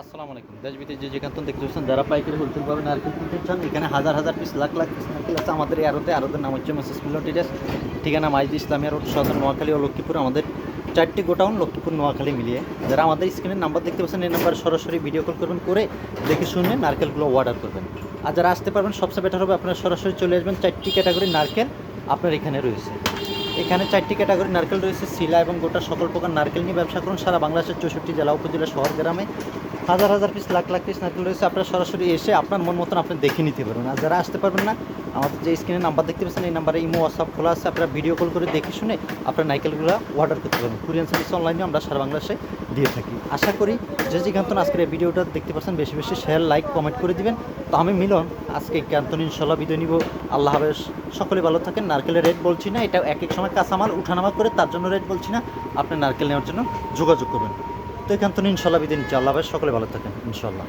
আসসালামু আলাইকুম। দেশ যে যেখান থেকে দেখতে পাচ্ছেন যারা পাইকারি হোলসেল পাবেন নারকেল কিনতে চান, এখানে হাজার হাজার পিস লাখ লাখ পিস নারকেল আছে আমাদের এই আরতে আরতের নাম হচ্ছে মেসেস মিলটিডাস ঠিকানা মাইজি ইসলামিয়া রোড, সদর নোয়াখালী ও লক্ষ্মীপুর। আমাদের চারটি গোটাউন লক্ষ্মীপুর, নোয়াখালী মিলিয়ে। যারা আমাদের স্ক্রিনের নাম্বার দেখতে পাচ্ছেন, এই নাম্বার সরাসরি ভিডিও কল করবেন, করে দেখে শুনে নারকেলগুলো অর্ডার করবেন। আর যারা আসতে পারবেন, সবচেয়ে বেটার হবে, আপনারা সরাসরি চলে আসবেন, চারটি ক্যাটাগরি নারকেল আপনার এখানে রয়েছে। এখানে চারটি ক্যাটাগরি নারকেল রয়েছে, শিলা এবং গোটা সকল প্রকার নারকেল নিয়ে ব্যবসা করুন। সারা বাংলাদেশের চৌষট্টি জেলা, উপজেলা, শহর, গ্রামে হাজার হাজার পিস লাখ লাখ পিস নারকেল রয়েছে। আপনারা সরাসরি এসে আপনার মন মতন আপনি দেখে নিতে পারবেন। আর যারা আসতে পারবেন না, আমাদের যে স্ক্রিনে নাম্বার দেখতে পাচ্ছেন, এই নাম্বারে ইমো হোয়াটসঅ্যাপ খোলা আছে। আপনারা ভিডিও কল করে দেখে শুনে আপনার নারকেলগুলো অর্ডার করতে পারবেন। কুরিয়ান সার্ভিস অনলাইনে আমরা সারা বাংলাদেশে দিয়ে থাকি। আশা করি যে যেখান আজকের এই ভিডিওটা দেখতে পাচ্ছেন, বেশি বেশি শেয়ার লাইক কমেন্ট করে দিবেন। তো আমি মিলন, আজকে ক্যান্তন ইনশাল্লাহ বিদায় নিব। আল্লাহ হাফেজ। সকলে ভালো থাকেন। নারকেলের রেট বলছি না, এটা এক এক সময় কাঁচামাল, উঠানামা করে তার জন্য রেট বলছি না। আপনি নারকেল নেওয়ার জন্য যোগাযোগ করবেন। তো এখান থেকে ইনশাল্লাহ বিদিন ইনশাল্লাহ সকলে ভালো থাকেন ইনশাল্লাহ।